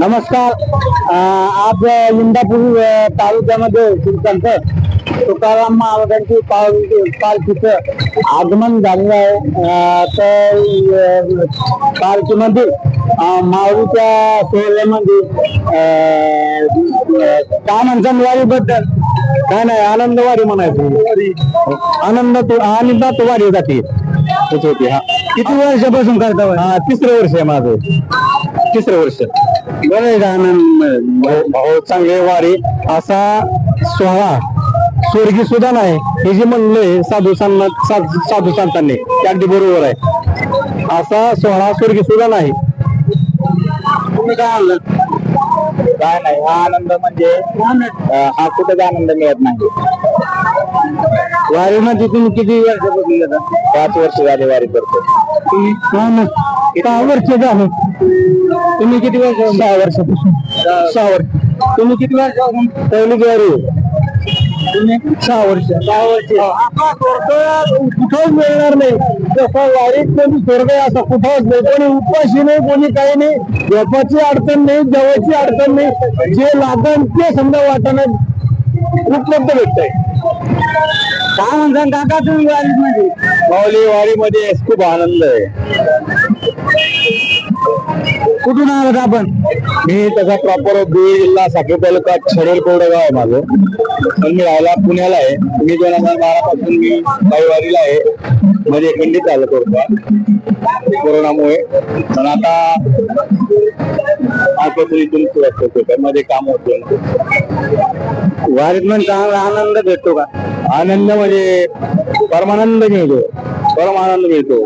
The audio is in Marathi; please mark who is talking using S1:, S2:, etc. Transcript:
S1: नमस्कार. आज इंदापूर तालुक्यामध्ये श्रीसंत तुकाराम महाराजांची पाल- पालखीचं आगमन झालेलं आहे. तर पालखीमध्ये माऊलीच्या सोहळ्यामध्ये काय म्हणतात वारीबद्दल काय नाही आनंदवारी म्हणायचं. आनंद आनंदात वारी जाते. होती हा. किती वर्षापासून करता हा तिसरं वर्ष आहे माझं. तिसरं वर्ष. बरं आहे का आनंद भाऊ चांगले वारी असा सोहळा स्वर्गी सुद्धा नाही. हे जे म्हणलंय साधू संत साधू साधू संतांनी ते अगदी बरोबर आहे. असा सोहळा स्वर्गी सुद्धा नाही. तुम्ही काय आणलं काय नाही हा आनंद म्हणजे अं, हा कुठेच आनंद मिळत नाही. वारीमध्ये तुम्ही किती वर्षापासून पाच वर्ष झाले वारी करतो. तुम्ही सहा वर्ष झालं. तुम्ही किती वर्ष सहा वर्षापासून. सहा वर्ष. तुम्ही किती वर्षापासून पहिली वारी तुम्ही? सहा वर्ष. सहा वर्ष. कुठंच मिळणार नाही. जसं वारीत कोणी स्वर्ग असं कुठंच नाही. कोणी उपाशी नाही कोणी काही नाही. झोपाची अडचण नाही जेवायची अडचण नाही. जे लागण ते समजा वाटणं उपलब्ध भेटतंय? काय म्हणता काका तुम्ही वारीमध्ये माऊली वारीमध्ये खूप आनंद आहे. कुठून आलात आपण? मी तसा प्रॉपर बीड जिल्हा साखर तालुका छडेल कोरडे गाव आहे माझं. पण मी राहायला पुण्याला आहे. मी दोन हजार बारा पासून मी काही वारीला आहे मध्ये खंडित झालं थोडंफार कोरोनामुळे. पण आता आजपासून इथून सुरुवात करतो मध्ये काम होतं वारीत पण चांगला आनंद भेटतो का? आनंद म्हणजे परमानंद मिळतो. परमानंद मिळतो.